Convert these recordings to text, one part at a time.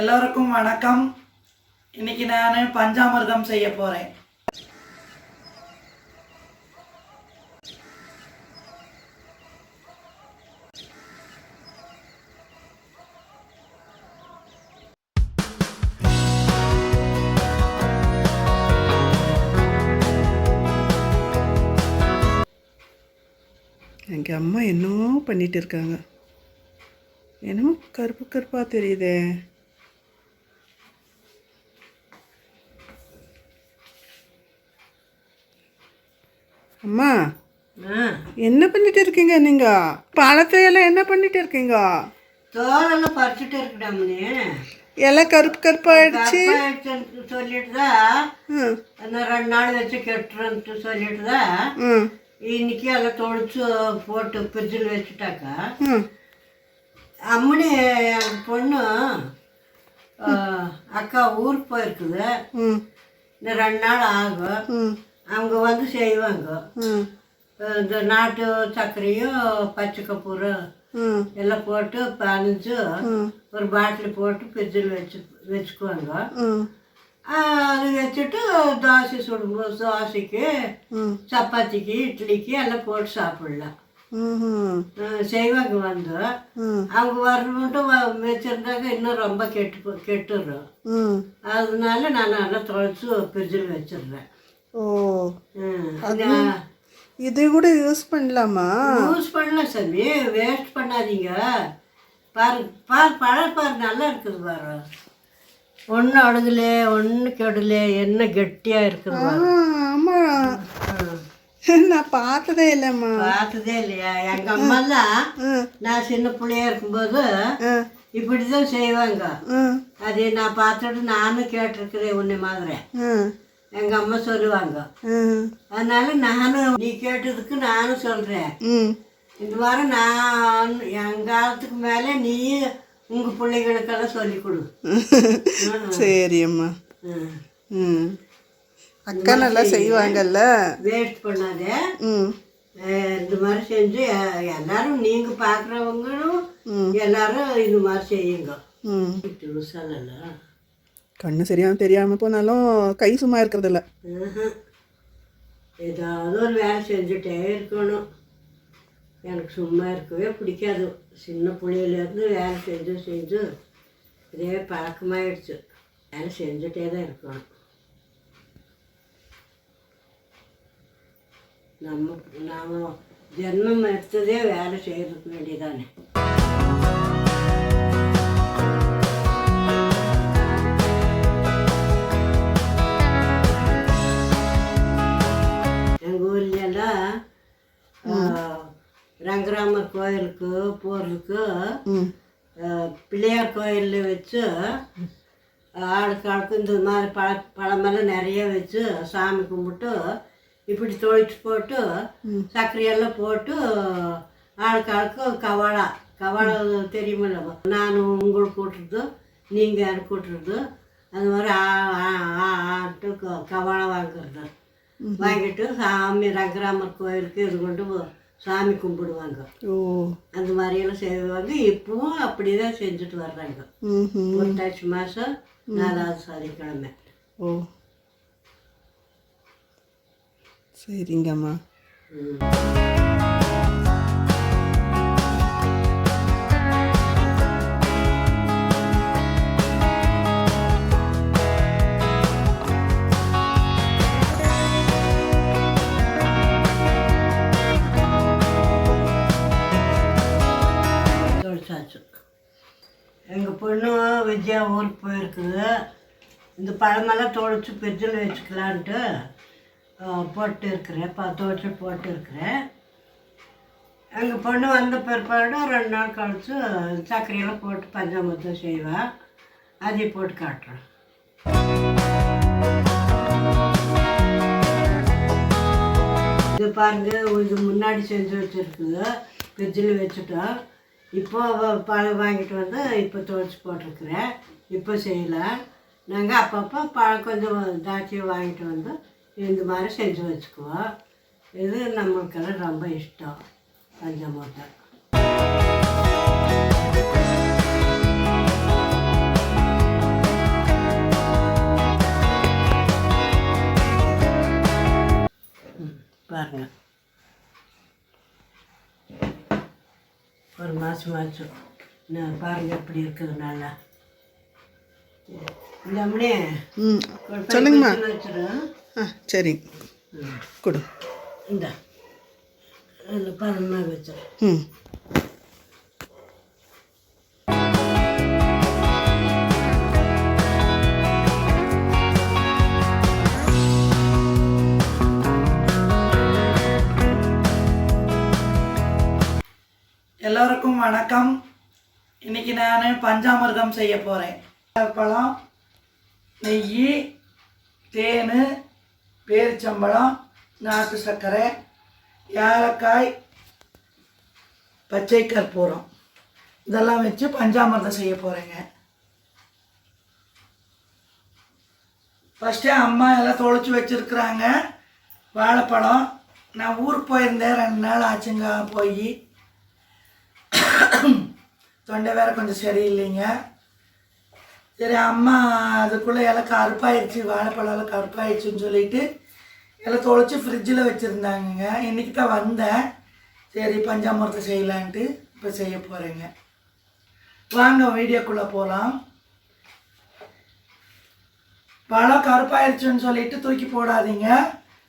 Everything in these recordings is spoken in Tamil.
எல்லோருக்கும் வணக்கம். இன்னைக்கு நான் பஞ்சாமிர்தம் செய்ய போகிறேன் எங்கள் அம்மா என்னமோ பண்ணிட்டு இருக்காங்க. என்னமோ கருப்பு கருப்பாக தெரியுதே. அம்மா என்ன பண்ணிட்டு இருக்கீங்க நீங்க? பழத்தையெல்லாம் என்ன பண்ணிட்டு இருக்கீங்க? தோலெல்லாம் பறிச்சுட்டு இருக்கடாமனே. எல்லாம் கருப்பு கருப்பாயிடுச்சு சொல்லிட்டு தான் ரெண்டு நாள் வச்சு கெட்டுறன்ட்டு சொல்லிட்டு தான் இன்னைக்கு எல்லாம் தொளிச்சு போட்டு ஃப்ரிட்ஜில் வச்சுட்டாக்கா. அம்மனி பொண்ணு அக்கா ஊருக்கு போயிருக்குது. இன்னும் ரெண்டு நாள் ஆகும். அவங்க வந்து செய்வாங்க. இந்த நாட்டு சர்க்கரையும் பச்சை கப்பூரம் எல்லாம் போட்டு பனிஞ்சு ம். ஒரு பாட்டில் போட்டு ஃப்ரிட்ஜில் வச்சு வச்சுக்குவாங்க. அது வச்சுட்டு தோசை சுடும்போது தோசைக்கு சப்பாத்திக்கு இட்லிக்கு எல்லாம் போட்டு சாப்பிடலாம். செய்வாங்க வந்து. அவங்க வரணுன்ட்டு வ- வச்சிருந்தாங்க இன்னும் ரொம்ப கெட்டு போ- கெட்டுடும் ம். அதனால நான் நல்லா தொலைச்சி ஃப்ரிட்ஜில் வச்சிடுறேன். ஓ. இது கூட யூஸ் பண்ணலாமா? யூஸ் பண்ணலாம் சாமி வேஸ்ட் பண்ணாதீங்க. பாரு பாரு பழம் பாரு நல்லா இருக்குது பாரு. ஒன்றும் அழுகல ஒன்றும் கெடல என்ன கெட்டியாக இருக்குது ஆ, பாரு ஆமா. ஆ. நான் பார்த்ததே இல்லைம்மா. பார்த்ததே இல்லையா? எங்க அம்மாலாம் நான் சின்ன பிள்ளையா இருக்கும்போது ம் இப்படிதான் செய்வாங்க. அது நான் பார்த்துட்டு நானும் கேட்டிருக்கிறேன் உன்னை மாதிரி. ம் எங்க அம்மா சொல்லுவாங்க அதனால நானும் நீ கேட்டதுக்கு நானும் சொல்றேன். ம். இந்த மாதிரி நான் என் காலத்துக்கு மேலே நீ உங்க பிள்ளைகளுக்கெல்லாம் சொல்லி கொடு. சரி அம்மா ம். அக்கா நல்லா செய்வாங்கல்ல? வேஸ்ட் பண்ணாதே. இந்த மாதிரி செஞ்சு எல்லாரும் நீங்க பார்க்குறவங்களும் ம். எல்லாரும் இந்த மாதிரி செய்யுங்க. ம். லூசாலல்ல கண்ணு சரியாம தெரியாம போனாலும் கை சும்மா இருக்கிறதில்ல. ஏதாவது ஒரு வேலை செஞ்சுட்டே இருக்கணும். எனக்கு சும்மா இருக்கவே பிடிக்காது. சின்ன புள்ளையிலேருந்து வேலை செஞ்சு செஞ்சு இதே பழக்கமாயிடுச்சு. வேலை செஞ்சுட்டே தான் இருக்கணும். நம்ம நாம் ஜென்மம் எடுத்ததே வேலை செய்யறதுக்கு வேண்டியதானே? ரங்கராமர் கோயிலுக்கு போகிறதுக்கு பிள்ளையார் கோயிலில் வச்சு ஆளுக்கு ஆளுக்கு இந்த மாதிரி பழ பழமெல்லாம் நிறைய வச்சு சாமி கும்பிட்டு இப்படி தொழிச்சு போட்டு சர்க்கரையெல்லாம் போட்டு ஆளுக்கு ஆளுக்கு கவாழா கவாழா தெரியுமில்ல நான் உங்களுக்கு கூட்டுறது நீங்கள் எனக்கு கூட்டுறது? அது மாதிரி ஆ ஆ ஆ ஆன்ட்டு க- கவாழா வாங்குறது. வாங்கிட்டு சாமி ரங்கராமர் கோயிலுக்கு இது கொண்டு போ- சாமி கும்பிடுவாங்க. ஓ. அந்த மாதிரியெல்லாம் செய்வாங்க. இப்பவும் அப்படிதான் செஞ்சுட்டு வர்றாங்க. புரட்டாசி மாதம் நாலாவது சனிக்கிழமை. ஓ. சரிங்கம்மா. ம். இந்த பழமெல்லாம் தொலைச்சி ஃப்ரிட்ஜில் வச்சுக்கலான்ட்டு போட்டு இருக்கிறேன் பா துவைச்சி போட்டு இருக்கிறேன் எங்கள் பொண்ணு வந்த பிற்பாடு ரெண்டு நாள் கழித்து சர்க்கரையெல்லாம் போட்டு பஞ்சாமிர்தம் செய்வேன் அதையும் போட்டு காட்டுறேன். இது பாருங்க இது முன்னாடி செஞ்சு வச்சுருக்குது. ஃப்ரிட்ஜில் வச்சுட்டோம். இப்போ பழம் வாங்கிட்டு வந்து இப்போ துவைச்சி போட்டிருக்கிறேன். இப்போ செய்யலாம். நாங்கள் அப்பப்போ பழம் கொஞ்சம் திராட்சையை வாங்கிட்டு வந்து இந்த மாதிரி செஞ்சு வச்சுக்குவோம் இது நம்மளுக்கெல்லாம் ரொம்ப இஷ்டம் பஞ்சமூட்டை. பாருங்க. ஒரு மாதம் ஆச்சு. பாருங்கள் எப்படி இருக்குது நல்லா. ம் சொல்லுங்கம்மா. ஆ சரிங்க கொடு. இந்த. வச்சிரு ம். எல்லோருக்கும் வணக்கம். இன்னைக்கு நான் பஞ்சாமிர்தம் செய்ய போகிறேன் பழம் நெய் தேன் பேரிச்சம்பழம் நாட்டு சர்க்கரை ஏலக்காய் பச்சை கற்பூரம். இதெல்லாம் வச்சு பஞ்சாமிர்தம் செய்ய போகிறேங்க ஃபஸ்ட்டே அம்மா எல்லாம் தொலைச்சி வச்சுருக்குறாங்க. வாழைப்பழம். நான் ஊருக்கு போயிருந்தேன். ரெண்டு நாள் ஆச்சுங்க போய். தொண்டை வேற கொஞ்சம் சரியில்லைங்க. சரி அம்மா அதுக்குள்ளே எல்லாம் கருப்பாயிடுச்சு வாழைப்பழம் எல்லாம் கருப்பாயிடுச்சுன்னு சொல்லிட்டு எல்லாம் தொலைச்சி ஃப்ரிட்ஜில் வச்சுருந்தாங்கங்க. இன்றைக்கி தான் வந்தேன். சரி பஞ்சாமிரதம் செய்யலான்ட்டு இப்போ செய்ய போகிறேங்க வாங்க வீடியோக்குள்ளே போகலாம் பழம் கருப்பாயிருச்சுன்னு சொல்லிட்டு தூக்கி போடாதீங்க.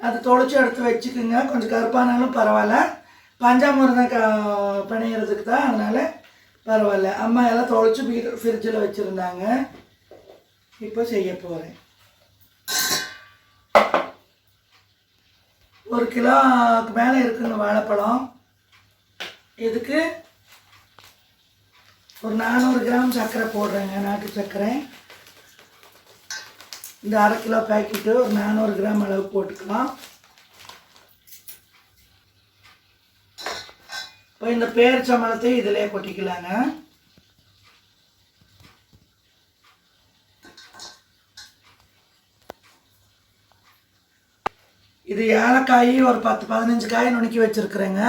அது தொலைச்சி எடுத்து வச்சுக்குங்க. கொஞ்சம் கருப்பானாலும் பரவாயில்ல. பஞ்சாமிரதம் க பிணையிறதுக்கு தான் அதனால் பரவாயில்ல. அம்மா எல்லாம் தொலைச்சி ஃப்ரிட்ஜில் வச்சுருந்தாங்க. இப்போ செய்ய போகிறேன் ஒரு கிலோக்கு மேலே இருக்குங்க வாழைப்பழம். இதுக்கு ஒரு நானூறு கிராம் சர்க்கரை போடுறேங்க நாட்டு சர்க்கரை. இந்த அரை கிலோ பேக்கெட்டு ஒரு நானூறு கிராம் அளவு போட்டுக்கலாம். இப்போ இந்த பேரிச்சம்பழத்தையும் இதிலே கொட்டிக்கலாங்க. இது ஏலக்காய் ஒரு பத்து பதினஞ்சு காய் நுணுக்கி வச்சுருக்குறேங்க.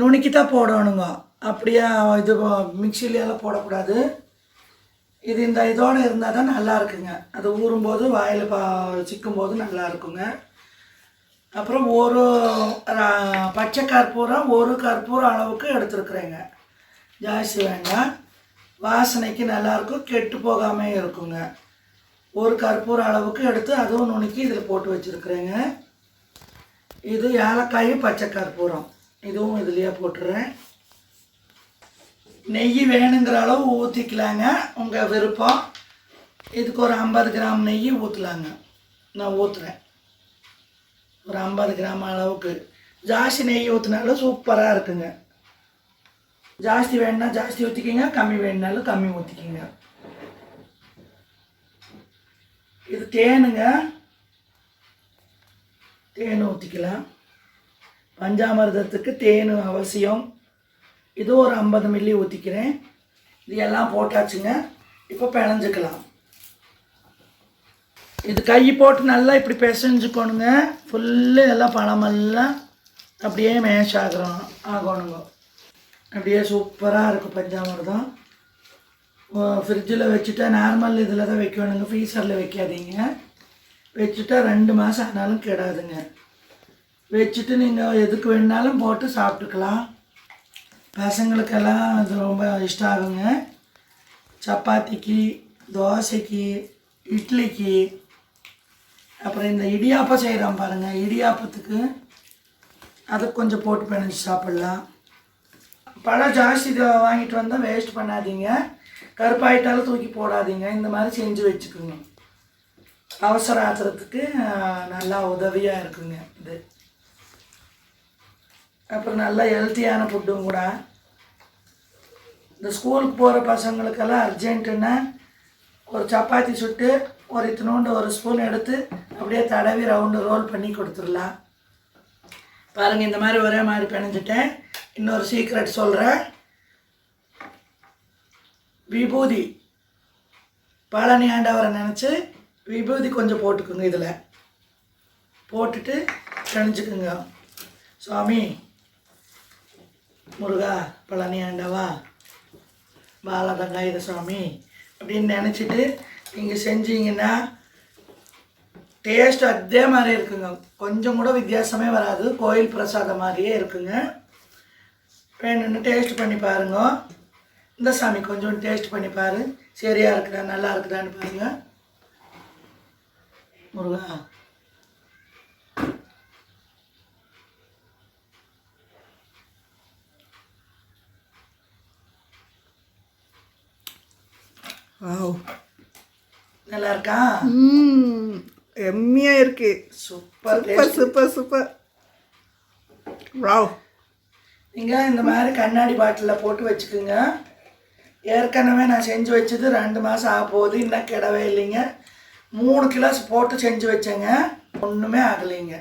நுணுக்கி தான் போடணுங்க. அப்படியே இது மிக்சிலெல்லாம் போடக்கூடாது. இது இந்த இதோடு இருந்தால் தான் நல்லா இருக்குங்க. அது ஊறும்போது வாயில் பா சிக்கும்போது நல்லா இருக்குங்க. அப்புறம் ஒரு பச்சை கற்பூரம் ஒரு கற்பூரம் அளவுக்கு எடுத்துருக்குறேங்க. ஜாஸ்தி வேண்டாம். வாசனைக்கு நல்லாயிருக்கும் கெட்டு போகாமல் இருக்குங்க. ஒரு கற்பூரம் அளவுக்கு எடுத்து அதுவும் நுணுக்கி இதில் போட்டு வச்சுருக்குறேங்க. இது ஏலக்காயும் பச்சை கற்பூரம். இதுவும் இதுலேயே போட்டுறேன். நெய் வேணுங்கிற அளவு ஊற்றிக்கலாங்க உங்கள் விருப்பம். இதுக்கு ஒரு ஐம்பது கிராம் நெய் ஊற்றலாங்க நான் ஊற்றுறேன் ஒரு ஐம்பது கிராம் அளவுக்கு. ஜாஸ்தி நெய் ஊற்றினாலும் சூப்பராக இருக்குங்க. ஜாஸ்தி வேணுன்னா ஜாஸ்தி ஊற்றிக்கிங்க கம்மி வேணுனாலும் கம்மி ஊற்றிக்கிங்க இது தேனுங்க. தேன் ஊற்றிக்கலாம் பஞ்சாமிரதத்துக்கு தேன் அவசியம். இது ஒரு ஐம்பது மில்லி ஊற்றிக்கிறேன் இது எல்லாம் போட்டாச்சுங்க. இப்போ பிணைஞ்சுக்கலாம். இது கை போட்டு நல்லா இப்படி பிசைஞ்சுக்கணுங்க. ஃபுல்லு எல்லாம் பழமெல்லாம் அப்படியே மேஷ் ஆகிறோம். ஆகணுங்க. அப்படியே சூப்பராக இருக்கும் பஞ்சாமிரதம். ஃப்ரிட்ஜில் வச்சுட்டா நார்மல் இதில் தான் வைக்கணுங்க. ஃப்ரீசரில் வைக்காதீங்க. வச்சுட்டா ரெண்டு மாதம் ஆனாலும் கெடாதுங்க. வச்சுட்டு நீங்கள் எதுக்கு வேணாலும் போட்டு சாப்பிட்டுக்கலாம். பசங்களுக்கெல்லாம் அது ரொம்ப இஷ்டம் ஆகுங்க சப்பாத்திக்கு தோசைக்கு இட்லிக்கு அப்புறம் இந்த இடியாப்பம் செய்கிறோம் பாருங்கள் இடியாப்பத்துக்கு அதுக்கு கொஞ்சம் போட்டு பிணைஞ்சு சாப்பிட்லாம். பழம் ஜாஸ்தி இதை வாங்கிட்டு வந்தால் வேஸ்ட் பண்ணாதீங்க. கருப்பாயிட்டாலும் தூக்கி போடாதீங்க. இந்த மாதிரி செஞ்சு வச்சுக்கோங்க. அவசர ஆத்திரத்துக்கு நல்லா உதவியாக இருக்குங்க இது. அப்புறம் நல்லா ஹெல்த்தியான ஃபுட்டும் கூட. இந்த ஸ்கூலுக்கு போகிற பசங்களுக்கெல்லாம் அர்ஜென்ட்டுன்னா ஒரு சப்பாத்தி சுட்டு ஒரு இத்தினோண்டு ஒரு ஸ்பூன் எடுத்து அப்படியே தடவி ரவுண்டு ரோல் பண்ணி கொடுத்துடலாம். பாருங்கள் இந்த மாதிரி ஒரே மாதிரி பிணைஞ்சிட்டேன். இன்னொரு சீக்ரெட் சொல்கிறேன் விபூதி. பழனி ஆண்டவரை நினச்சி விபூதி கொஞ்சம் போட்டுக்குங்க இதில். போட்டுட்டு பிணைஞ்சுக்குங்க. சுவாமி முருகா பழனி ஆண்டவா பாலதங்காயுத சுவாமி அப்படின்னு நினச்சிட்டு நீங்கள் செஞ்சீங்கன்னா டேஸ்ட் அதே மாதிரி இருக்குங்க. கொஞ்சம் கூட வித்தியாசமே வராது. கோயில் பிரசாதம் மாதிரியே இருக்குங்க. வேணும்னு டேஸ்ட் பண்ணி பாருங்க. இந்த சாமி கொஞ்சம் டேஸ்ட் பண்ணி பாரு. சரியா இருக்குதா நல்லா இருக்குதான்னு பாருங்க. முருகா. Wow. நல்லா இருக்கா ம். எம்மியாக இருக்கு. Super super super super. Wow. நீங்கள் இந்த மாதிரி கண்ணாடி பாட்டிலில் போட்டு வச்சுக்கோங்க. ஏற்கனவே நான் செஞ்சு வச்சது ரெண்டு மாதம் ஆக போகுது. இன்னும் கிடவே இல்லைங்க. மூணு கிலோஸ் போட்டு செஞ்சு வச்சேங்க. ஒன்றுமே ஆகலைங்க.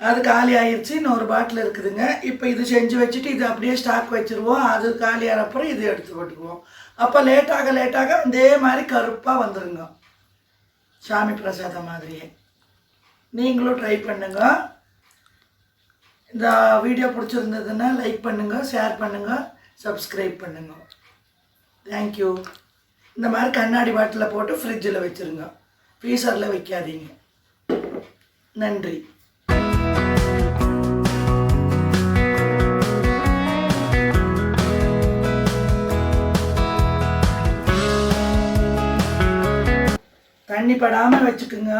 அது காலி ஆயிடுச்சு இன்னொரு பாட்டில் இருக்குதுங்க. இப்போ இது செஞ்சு வச்சுட்டு இது அப்படியே ஸ்டாக் வச்சுருவோம். அது காலி ஆனப்புறம் இது எடுத்து போட்டுக்குவோம். அப்போ லேட்டாக லேட்டாக அதே மாதிரி கருப்பாக வந்துடுங்க சாமி பிரசாதம் மாதிரியே. நீங்களும் ட்ரை பண்ணுங்க. இந்த வீடியோ பிடிச்சிருந்ததுன்னா லைக் பண்ணுங்கள் ஷேர் பண்ணுங்கள் சப்ஸ்கிரைப் பண்ணுங்க. தேங்க்யூ இந்த மாதிரி கண்ணாடி பாட்டிலில் போட்டு ஃப்ரிட்ஜில் வச்சுருங்க. ஃப்ரீசரில் வைக்காதீங்க. நன்றி. தண்ணி படாமல் வச்சுக்குங்க.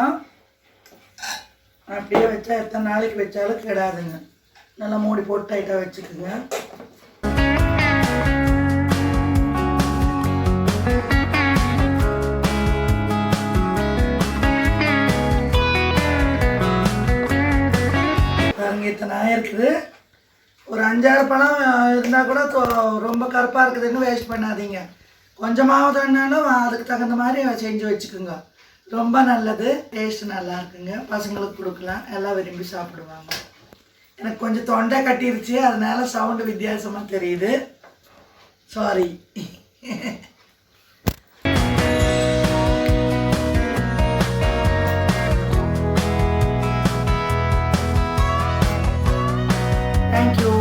அப்படியே வச்சா எத்தனை நாளைக்கு வச்சாலும் கெடாதுங்க. நல்லா மூடி போட்டு டைட்டாக வச்சுக்குங்க. பாருங்க இத்தனை இருக்குது ஒரு அஞ்சாறு பழம் இருந்தால் கூட ரொம்ப கருப்பாக இருக்குதுன்னு வேஸ்ட் பண்ணாதீங்க. கொஞ்சமாவது என்னன்னாலும் அதுக்கு தகுந்த மாதிரி செஞ்சு வச்சுக்கோங்க. ரொம்ப நல்லது. டேஸ்ட் நல்லா இருக்குங்க. பசங்களுக்கு கொடுக்கலாம். எல்லாம் விரும்பி சாப்பிடுவாங்க. எனக்கு கொஞ்சம் தொண்டை கட்டிருச்சு. அதனால சவுண்டு வித்தியாசமாக தெரியுது. Sorry thank you